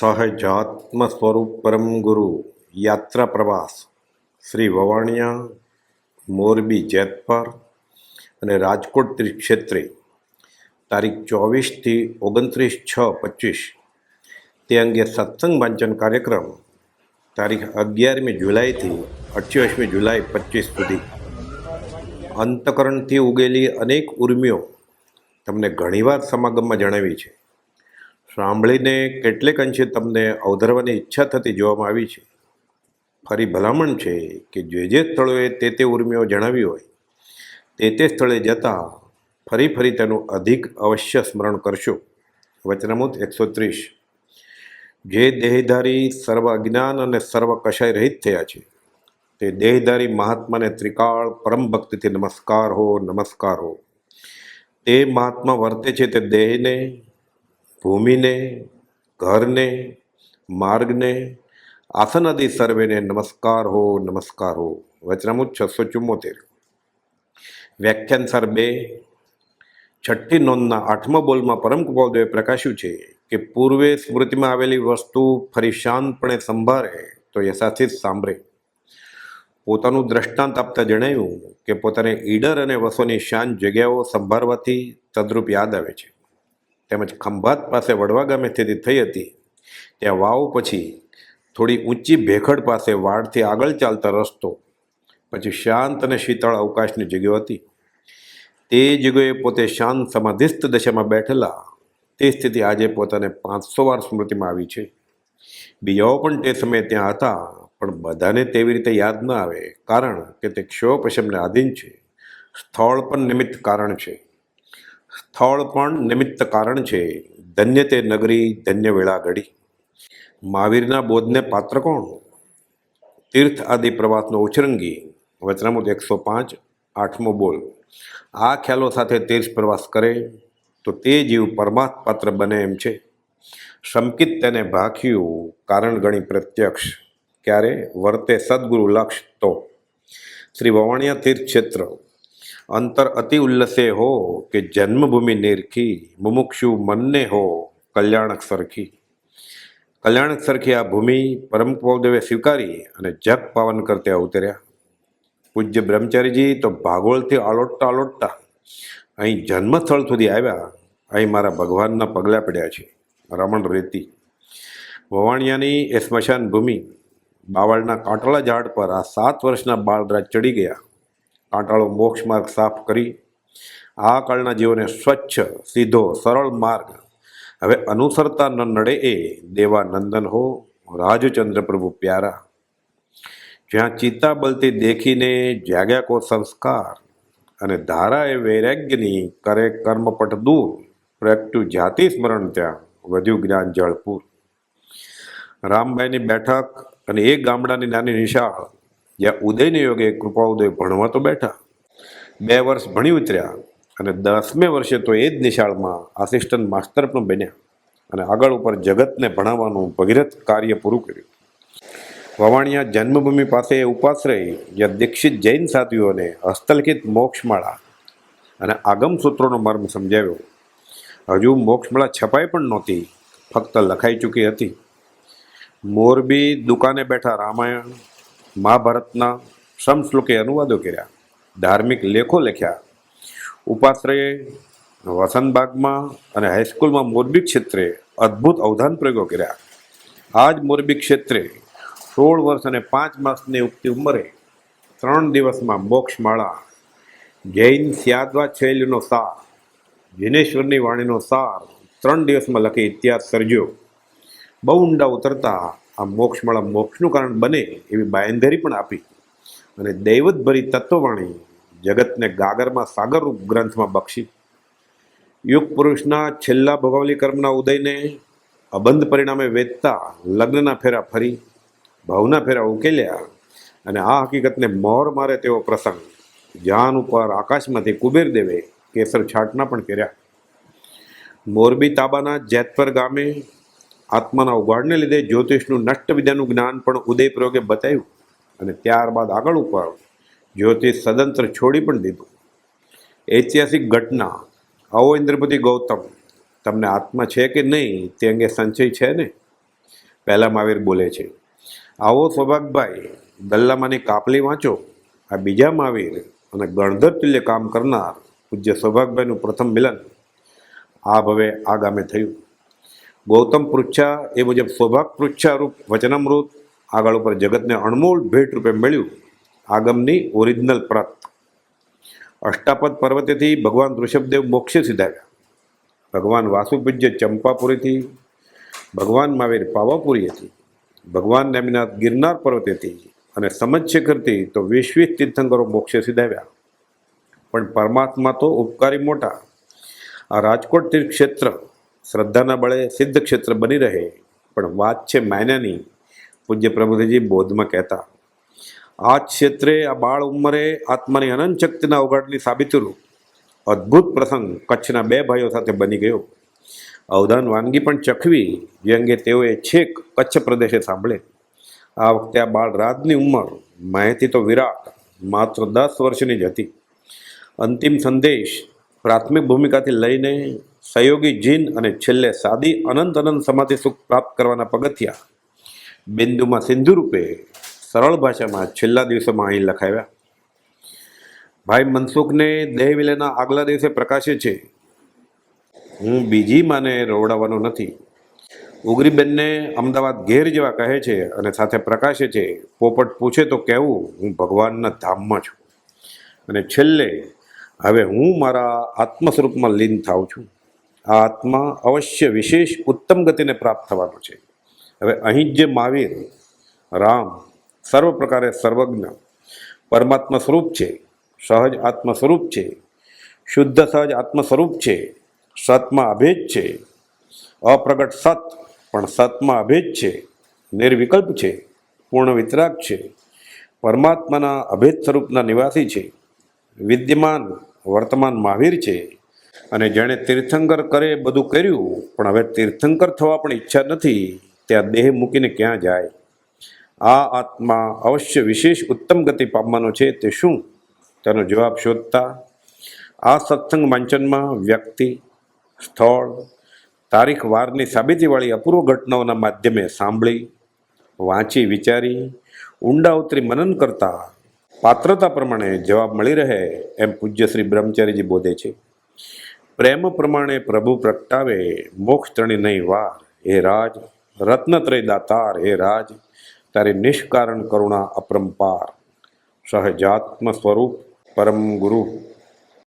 સહજાત્મ સ્વરૂપ પરમ ગુરુ યાત્રા પ્રવાસ શ્રી વવાણિયા મોરબી જેતપર અને રાજકોટ ત્રિક્ષેત્રે તારીખ ચોવીસથી ઓગણત્રીસ છ પચીસ તે અંગે સત્સંગ વાંચન કાર્યક્રમ તારીખ અગિયારમી જુલાઈથી અઠ્યાવીસમી જુલાઈ પચીસ સુધી અંતકરણથી ઉગેલી અનેક ઉર્મિઓ તમને ઘણીવાર સમાગમમાં જણાવી છે સાંભળીને કેટલેક અંશે તમને અવધરવાની ઈચ્છા થતી જોવામાં આવી છે. ફરી ભલામણ છે કે જે જે સ્થળોએ તે તે ઉર્મિઓ જણાવી હોય, તે તે સ્થળે જતાં ફરી ફરી તેનું અધિક અવશ્ય સ્મરણ કરશો. વચનામૂત એકસો ત્રીસ. જે દેહધારી સર્વ અજ્ઞાન અને સર્વ કશાય રહિત થયા છે, તે દેહધારી મહાત્માને ત્રિકાળ પરમ ભક્તિથી નમસ્કાર હો નમસ્કાર હો. તે મહાત્મા વર્તે છે તે દેહને ભૂમિને, ઘરને, માર્ગને આસન આદિ સર્વેને નમસ્કાર હો નમસ્કાર હો. વચનામૃત છસો ચુમ્મોતેર વ્યાખ્યાન સર બે. છઠ્ઠી નોંધના આઠમા બોલમાં પરમ કૃપાલદેવે પ્રકાશ્યું છે કે પૂર્વે સ્મૃતિમાં આવેલી વસ્તુ ફરી શાંતપણે સંભાળે તો યશાથી સાંભળે. પોતાનું દ્રષ્ટાંત આપતા જણાવ્યું કે પોતાને ઈડર અને વસોની શાંત જગ્યાઓ સંભાળવાથી તદ્રુપ યાદ આવે છે. તેમજ ખંભાત પાસે વડવા ગામે સ્થિતિ થઈ હતી. ત્યાં વાવ પછી થોડી ઊંચી ભેખડ પાસે વાડથી આગળ ચાલતા રસ્તો, પછી શાંત અને શીતળ અવકાશની જગ્યાઓ હતી. તે જગ્યાએ પોતે શાંત સમાધિસ્થ દશામાં બેઠેલા. તે સ્થિતિ આજે પોતાને પાંચસો વાર સ્મૃતિમાં આવી છે. બીજાઓ પણ તે સમયે ત્યાં હતા, પણ બધાને તેવી રીતે યાદ ન આવે, કારણ કે તે ક્ષોપશમને આધીન છે. સ્થળ પણ નિમિત્ત કારણ છે. સ્થળ પણ નિમિત્ત કારણ છે. ધન્ય તે નગરી, ધન્ય વેળા ઘડી મહાવીરના બોધને પાત્ર કોણ? તીર્થ આદિ પ્રવાસનો ઉછરંગી. વચનામૃત એકસો પાંચ, આઠમો બોલ. આ ખ્યાલો સાથે તીર્થ પ્રવાસ કરે તો તે જીવ પરમાત્ પાત્ર બને એમ છે. શંકિત તેને ભાખ્યું કારણ ગણી પ્રત્યક્ષ. ક્યારે? વર્તે સદગુરુ લક્ષ તો. શ્રી વવાણિયા તીર્થ ક્ષેત્ર અંતર અતિ ઉલ્લસે હો કે જન્મભૂમિ નિરખી, મુમુક્ષુ મનને હો કલ્યાણક સરખી. કલ્યાણક સરખી આ ભૂમિ પરમ પૌદેવે સ્વીકારી અને જગ પાવન કરતે અવતર્યા. પૂજ્ય બ્રહ્મચારીજી તો ભાગોળથી આલોટતા આલોટતા અહીં જન્મસ્થળ સુધી આવ્યા. અહીં મારા ભગવાનના પગલાં પડ્યા છે. રમણ રેતી. વવાણિયાની એ સ્મશાન ભૂમિ, બાવળના કાંટળા ઝાડ પર આ સાત વર્ષના બાળરાજ ચડી ગયા. કાંટાળો મોક્ષ માર્ગ સાફ કરી. આ કાળના જીવોને સ્વચ્છ, સીધો, સરળ માર્ગ. હવે અનુસરતા ન નડે એ દેવાનંદન હો, રાજચંદ્ર પ્રભુ પ્યારા. જ્યાં ચિત્તા બલતી દેખીને જાગ્યા કો સંસ્કાર અને ધારા એ વૈરાગ્યની કરે કર્મપટ દૂર, પ્રગટ્યું જાતિ સ્મરણ ત્યાં, વધ્યું જ્ઞાન જળપુર રામભાઈની બેઠક અને એ ગામડાની નાની નિશાળ જ્યાં ઉદયને યોગે કૃપા ઉદય ભણવા તો બેઠા. બે વર્ષ ભણી ઉતર્યા અને દસમે વર્ષે તો એ જ નિશાળમાં આસિસ્ટન્ટ માસ્તર પણ બન્યા અને આગળ ઉપર જગતને ભણાવવાનું ભગીરથ કાર્ય પૂરું કર્યું. વવાણિયા જન્મભૂમિ પાસે ઉપાશ્રય જ્યાં દીક્ષિત જૈન સાધ્વીઓને હસ્તલિખિત મોક્ષમાળા અને આગમ સૂત્રોનો મર્મ સમજાવ્યો. હજુ મોક્ષમાળા છપાઈ પણ નહોતી, ફક્ત લખાઈ ચૂકી હતી. મોરબી દુકાને બેઠા રામાયણ મહાભારતના સમશ્લોકે અનુવાદો કર્યા, ધાર્મિક લેખો લખ્યા. ઉપાશ્રયે વસંતબાગમાં અને હાઈસ્કૂલમાં મોરબી ક્ષેત્રે અદ્ભુત અવધાન પ્રયોગો કર્યા. આ જ મોરબી ક્ષેત્રે સોળ વર્ષ અને પાંચ માસની ઉગતી ઉંમરે ત્રણ દિવસમાં મોક્ષમાળા, જૈન સ્યાદવા શૈલીનો સાર, જિનેશ્વરની વાણીનો સાર ત્રણ દિવસમાં લખી ઇતિહાસ સર્જ્યો. બહુ ઊંડા ઉતરતા આ મોક્ષમાળા મોક્ષનું કારણ બને એવી બાયંધરી પણ આપી. અને દૈવતભરી તત્વવાણી જગતને ગાગરમાં સાગરરૂપ ગ્રંથમાં બક્ષી. યુગ પુરુષના છેલ્લા ભોગાવલી કર્મના ઉદયને અબંધ પરિણામે વેચતા લગ્નના ફેરા ફરી, ભાવના ફેરા ઉકેલ્યા અને આ હકીકતને મોર મારે તેવો પ્રસંગ જાન ઉપર આકાશમાંથી કુબેર દેવે કેસર છાટના પણ કર્યા. મોરબી તાબાના જેતપર ગામે આત્માના ઉગાડને લીધે જ્યોતિષનું નષ્ટ વિદ્યાનું જ્ઞાન પણ ઉદયપ્રયોગે બતાવ્યું અને ત્યારબાદ આગળ ઉપર જ્યોતિષ સદંતર છોડી પણ દીધું. ઐતિહાસિક ઘટના, આવો ઇન્દ્રપતિ ગૌતમ, તમને આત્મા છે કે નહીં તે અંગે સંચય છે ને? પહેલા મહાવીર બોલે છે, આવો સૌભાગભાઈ ગલ્લામાંની કાપલી વાંચો, આ બીજા મહાવીર અને ગણધર તુલ્ય કામ કરનાર પૂજ્ય સૌભાગભાઈનું પ્રથમ મિલન. આ ભવે આગામી થયું. ગૌતમ પૃચ્છા એ મુજબ સૌભાગ પૃચ્છા રૂપ વચનામૃત આગળ ઉપર જગતને અણમોલ ભેટ રૂપે મળ્યું. આગમની ઓરિજિનલ પ્રત અષ્ટાપદ પર્વતેથી ભગવાન ઋષભદેવ મોક્ષે સીધાવ્યા. ભગવાન વાસુપૂજ્ય ચંપાપુરીથી, ભગવાન મહાવીર પાવાપુરીએથી, ભગવાન નેમિનાથ ગિરનાર પર્વતેથી અને સમજશેખરથી તો વીસ વીસ તીર્થંકરો મોક્ષે સીધાવ્યા. પણ પરમાત્મા તો ઉપકારી મોટા. આ રાજકોટ તીર્થ ક્ષેત્ર શ્રદ્ધાના બળે સિદ્ધ ક્ષેત્ર બની રહે પણ વાત છે માયનાની પૂજ્ય પ્રભુદેવજી બોધમાં કહેતા આ જ ક્ષેત્રે આ બાળ ઉંમરે આત્માની અનંત શક્તિના ઉગાડની સાબિતીરૂપ અદ્ભુત પ્રસંગ કચ્છના બે ભાઈઓ સાથે બની ગયો અવધાન વાનગી પણ ચખવી જે અંગે તેઓએ છેક કચ્છ પ્રદેશે સાંભળે આ વખતે આ બાળ રાજની ઉંમર માહિતી તો વિરાટ માત્ર દસ વર્ષની જ હતી। અંતિમ સંદેશ પ્રાથમિક ભૂમિકાથી લઈને સહયોગી જીન અને છેલ્લે સાદી અનંત અનંત સમાધિ સુખ પ્રાપ્ત કરવાના પગથિયા બિંદુમાં સિંધુ રૂપે સરળ ભાષામાં છેલ્લા દિવસોમાં અહીં લખાવ્યા. ભાઈ મનસુખને દેહ વિલેના આગલા દિવસે પ્રકાશે છે. હું બીજી માને રોવડાવવાનો નથી. ઉગરીબેનને અમદાવાદ ઘેર જેવા કહે છે અને સાથે પ્રકાશે છે. પોપટ પૂછે તો કહેવું, હું ભગવાનના ધામમાં છું. અને છેલ્લે, હવે હું મારા આત્મ સ્વરૂપમાં લીન થાઉં છું. આ આત્મા અવશ્ય વિશેષ ઉત્તમ ગતિને પ્રાપ્ત થવાનો છે. હવે અહીં જે મહાવીર, રામ, સર્વ પ્રકારે સર્વજ્ઞ, પરમાત્મા સ્વરૂપ છે, સહજ આત્મ સ્વરૂપ છે, શુદ્ધ સહજ આત્મ સ્વરૂપ છે, સતમાં અભેદ છે, અપ્રગટ સત, પણ સતમાં અભેદ છે, નિર્વિકલ્પ છે, પૂર્ણ વિતરાગ છે, પરમાત્માના અભેદ સ્વરૂપના નિવાસી છે, વિદ્યમાન વર્તમાન મહાવીર છે અને જેણે તીર્થંકર કરે બધું કર્યું, પણ હવે તીર્થંકર થવા પણ ઈચ્છા નથી, ત્યાં દેહ મૂકીને ક્યાં જાય? આ આત્મા અવશ્ય વિશેષ ઉત્તમ ગતિ પામવાનો છે, તે શું? તેનો જવાબ શોધતા, આ સત્સંગ વાંચનમાં વ્યક્તિ, સ્થળ, તારીખ વારની સાબિતીવાળી અપૂર્વ ઘટનાઓના માધ્યમે સાંભળી, વાંચી વિચારી, ઊંડા ઉતરી મનન કરતા, પાત્રતા પ્રમાણે જવાબ મળી રહે એમ પૂજ્ય શ્રી બ્રહ્મચારીજી બોધે છે. પ્રેમ પ્રમાણે પ્રભુ પ્રગટાવે, મોક્ષ ત્રણી નહીં વાર. હે રાજ રત્નત્રય દાતાર હે રાજ, તારી નિષ્કારણ કરુણા અપરંપાર. સહજાત્મ સ્વરૂપ પરમ ગુરુ.